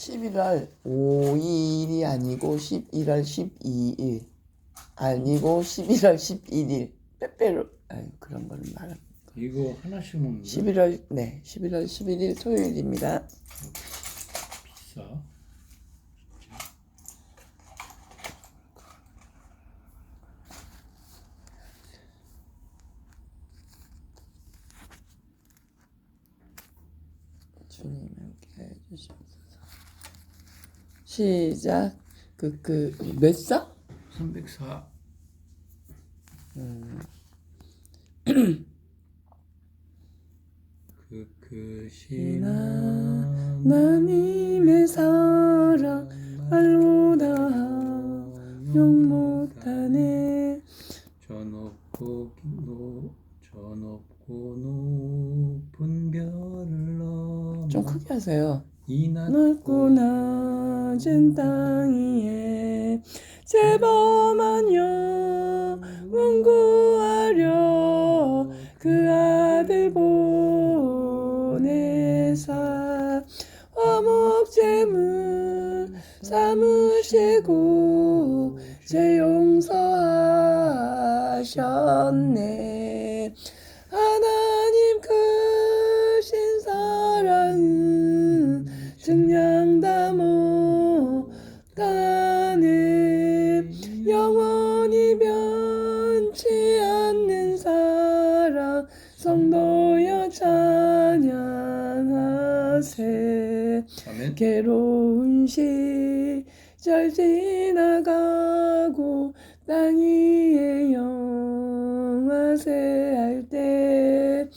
11월 5일이 아니고 11월 12일 아니고 11월 11일 빼빼로 아유 그런 거는 말은 이거 하나씩 먹는 거 11월 네 11월 11일 토요일입니다. 비싸. 주님 함께 해주시옵소서. 시작 그 그 몇 사? 304. 그 크신 하나님의 사랑 말로 다 용 못하네 저 높고 노, 저 높고 높은 별을 넘어 좀 크게 하세요 이낮 넓고 낮은 땅 위에 제범 괴로운 시절 지나가고 땅 위에 영화세 할 때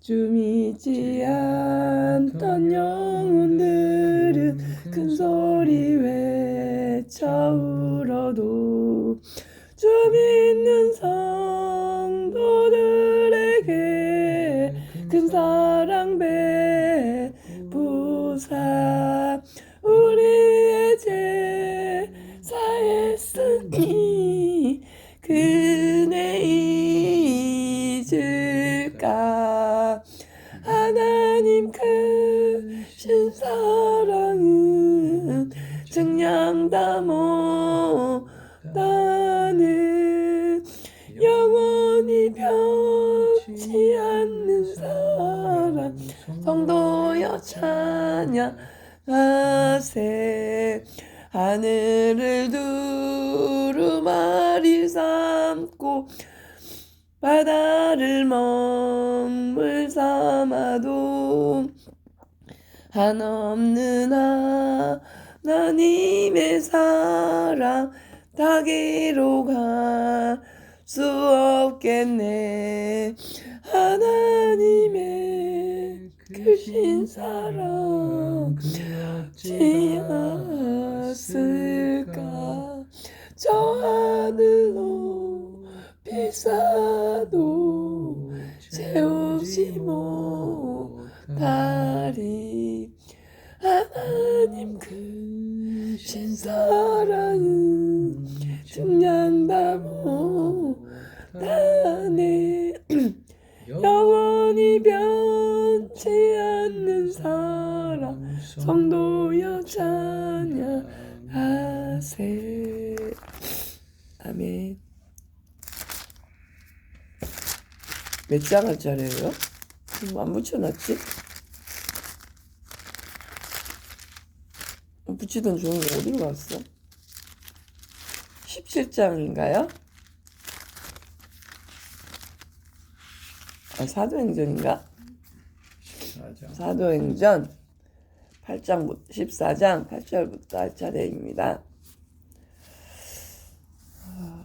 주 믿지 않던 영혼들은 큰 소리 외쳐 울어도 주 믿는 성 하나님 크신 사랑은 증량 다 못하는 영원히 변치 않는 사랑. 성도여 찬양하세. 하늘을 두루마리 삼고 바다를 먹물 삼아도 한없는 하나님의 사랑 다기로 갈 수 없겠네. 하나님의 크신 사랑 어찌 않았을까? 저 하늘로 비싸도 채우지 못하리 하나님 크신 사랑은 증량다 못하네 영원히 변치 않는 사랑 성도여 찬양하세 아멘 몇 장을짜리예요? 안 붙여놨지? 어, 붙이던 좋은 거 어디로 갔어? 17장인가요? 아, 사도행전인가? 맞아. 사도행전 8장 14장 8절부터 할 차례입니다. 아,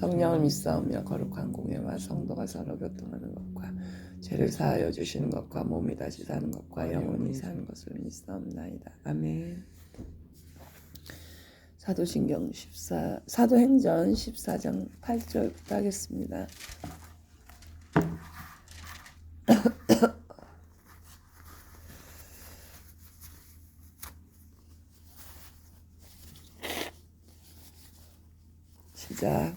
성령을 믿사오며 거룩한 공예와 성도가 서로 교통하는 것과 죄를 사하여 주시는 것과 몸이 다시 사는 것과 영원히 사는 것을 믿사옵나이다 아멘 사도신경 14 사도행전 14장 8절부터 하겠습니다. 시작.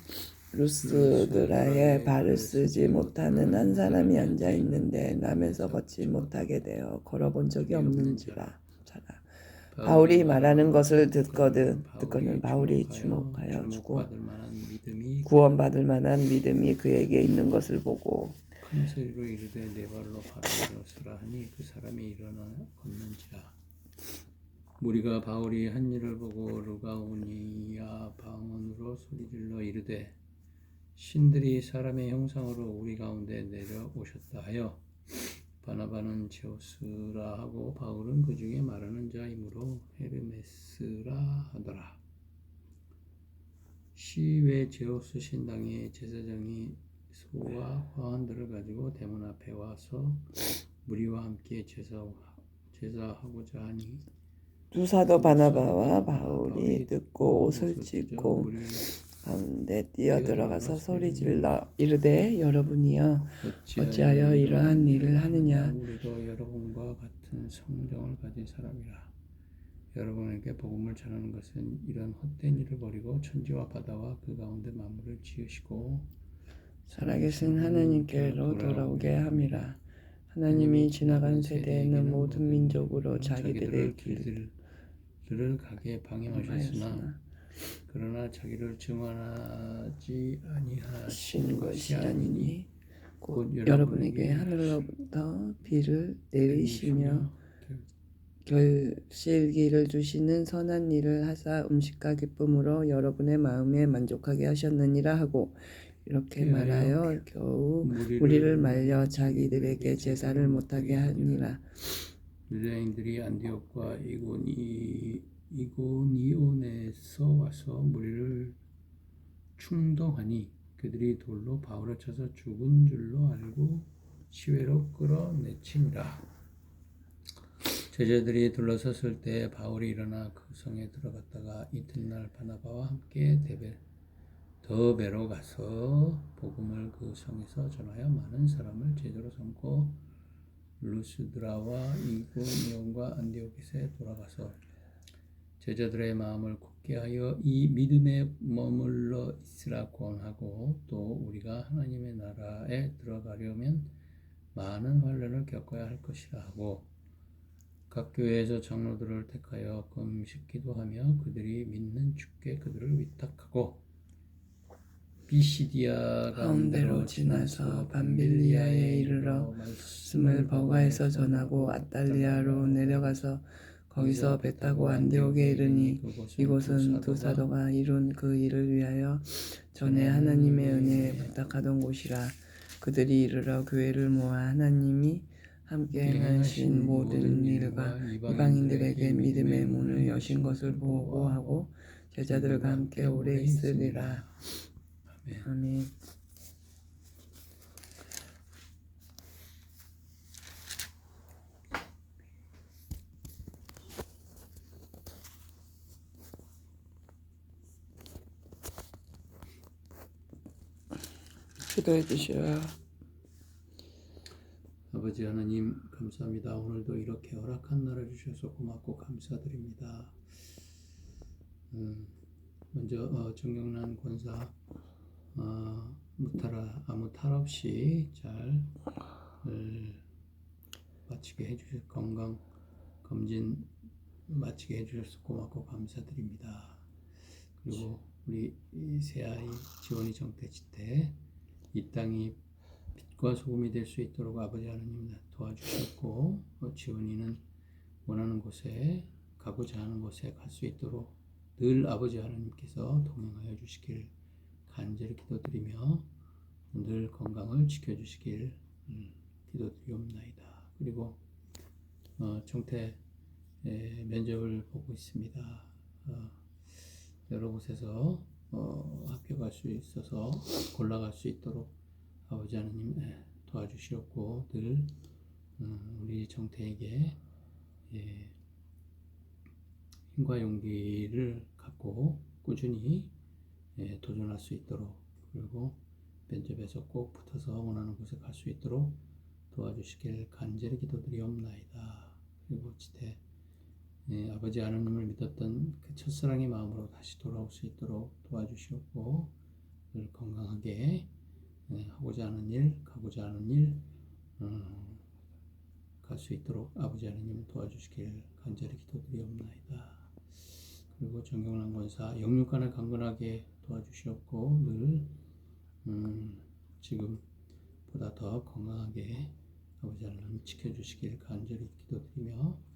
루스드라의 발을 쓰지 못하는 한 사람이 앉아 있는데 남에서 걷지 못하게 되어 걸어본 적이 없는지라. 자라. 바울이 말하는 것을 듣거든 듣거든 바울이 주목하여 주고 구원받을 만한 믿음이 그에게 있는 것을 보고 큰 소리로 이르되 네 발로 바로 일어서라 하니 그 사람이 일어나 걷는지라 무리가 바울이 한 일을 보고 루가오니아 방언으로 소리질러 이르되 신들이 사람의 형상으로 우리 가운데 내려오셨다 하여 바나바는 제우스라 하고 바울은 그 중에 말하는 자이므로 헤르메스라 하더라. 시외 제우스 신당의 제사장이 소와 화환들을 가지고 대문 앞에 와서 무리와 함께 제사 제사하고자 하니 두 사도 바나바와 바울이 듣고 옷을 찢고 가운데 뛰어 들어가서 소리 질러 이르되 여러분이여 어찌하여 이러한 일을 하느냐? 우리도 여러분과 같은 성정을 가진 사람이라. 여러분에게 복음을 전하는 것은 이런 헛된 일을 버리고 천지와 바다와 그 가운데 만물을 지으시고 살아계신 하나님께로 돌아오게 함이라. 하나님이 지나간 세대에 는 모든 민족으로 자기들의 길들을 가게 방해하셨으나 그러나 자기를 증언하지 아니하신 하신 것이 아니니 곧곧 여러분에게 하늘로부터 비를 내리시며 결- 결실기를 주시는 선한 일을 하사 음식과 기쁨으로 여러분의 마음에 만족하게 하셨느니라 하고 이렇게 말하여 겨우 우리를 말려 자기들에게 제사를 못하게 하니라. 유대인들이 안디옥과 이고니 이고니온에서 와서 무리를 충동하니 그들이 돌로 바울을 쳐서 죽은 줄로 알고 시외로 끌어내치니라. 제자들이 둘러섰을 때 바울이 일어나 그 성에 들어갔다가 이튿날 바나바와 함께 데베 더베로 가서 복음을 그 성에서 전하여 많은 사람을 제자로 삼고 루스드라와 이고니온과 안디오키스에 돌아가서 제자들의 마음을 굳게 하여 이 믿음에 머물러 있으라 권하고 또 우리가 하나님의 나라에 들어가려면 많은 환란을 겪어야 할 것이라 하고 각 교회에서 장로들을 택하여 금식 기도하며 그들이 믿는 주께 그들을 위탁하고 비시디아 가운데로 지나서 밤빌리아에 이르러 말씀을 버가에서 전하고 아달리아로 내려가서 거기서 배 타고 안디옥에 이르니 이곳은 두 사도가 이룬 그 일을 위하여 전에 하나님의 은혜에 부탁하던 곳이라 그들이 이르러 교회를 모아 하나님이 함께 행하신 모든 일과 이방인들에게 믿음의 문을 여신 것을 보고하고 제자들과 함께 오래 있으리라. 아멘. 기도해 주시오. 아버지 하나님 감사합니다. 오늘도 이렇게 허락한 날을 주셔서 고맙고 감사드립니다. 음, 먼저 어, 정경란 권사 어, 무탈 아무 탈 없이 잘 을, 마치게 해주셔서 건강 검진 마치게 해주셔서 고맙고 감사드립니다. 그리고 우리 이 새아이 지원이 정태치 때 이 땅이 빛과 소금이 될 수 있도록 아버지 하나님 도와주셨고 어, 지원이는 원하는 곳에 가고자 하는 곳에 갈 수 있도록 늘 아버지 하나님께서 동행하여 주시길 간절히 기도드리며 늘 건강을 지켜주시길 음, 기도드리옵나이다. 그리고 어, 정태 에, 면접을 보고 있습니다. 어, 여러 곳에서 어, 합격할 수 있어서 골라갈 수 있도록 아버지 하나님 예, 도와주시옵고 늘 음, 우리 정태에게 예, 힘과 용기를 갖고 꾸준히 예, 도전할 수 있도록 그리고 면접에서 꼭 붙어서 원하는 곳에 갈 수 있도록 도와주시길 간절히 기도드리옵나이다. 그리고 지태 예, 아버지 하나님을 믿었던 그 첫사랑의 마음으로 다시 돌아올 수 있도록 도와주시옵고 늘 건강하게 예, 하고자 하는 일, 가고자 하는 일, 음, 갈수 있도록 아버지 하나님 도와주시길 간절히 기도드리옵나이다. 그리고 정경남 권사 영육간을 강건하게 도와주시옵고 늘 음, 지금 보다 더 건강하게 아버지 하나님 지켜주시길 간절히 기도드리며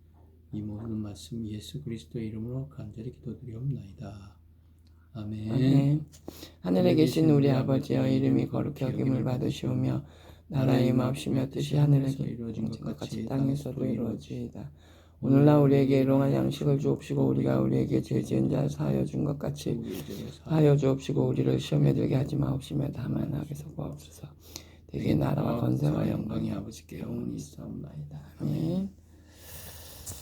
이 모든 말씀 예수 그리스도의 이름으로 간절히 기도드리옵나이다. 아멘. 아멘. 하늘에 계신 우리 아버지여 이름이 거룩히 여김을 받으시오며 나라의 마옵시며 뜻이 하늘에서 이루어진 것 같이 땅에서도 이루어지이다. 오늘날 우리에게 일용할 양식을 주옵시고 우리가 우리에게 죄 지은 자 사하여 준 것 같이 사하여 주옵시고 우리를 시험에 들게 하지 마옵시며 다만 악에서 구하옵소서. 대개 나라와 건세와 영광이 아버지께 영원히 있사옵나이다. 아멘.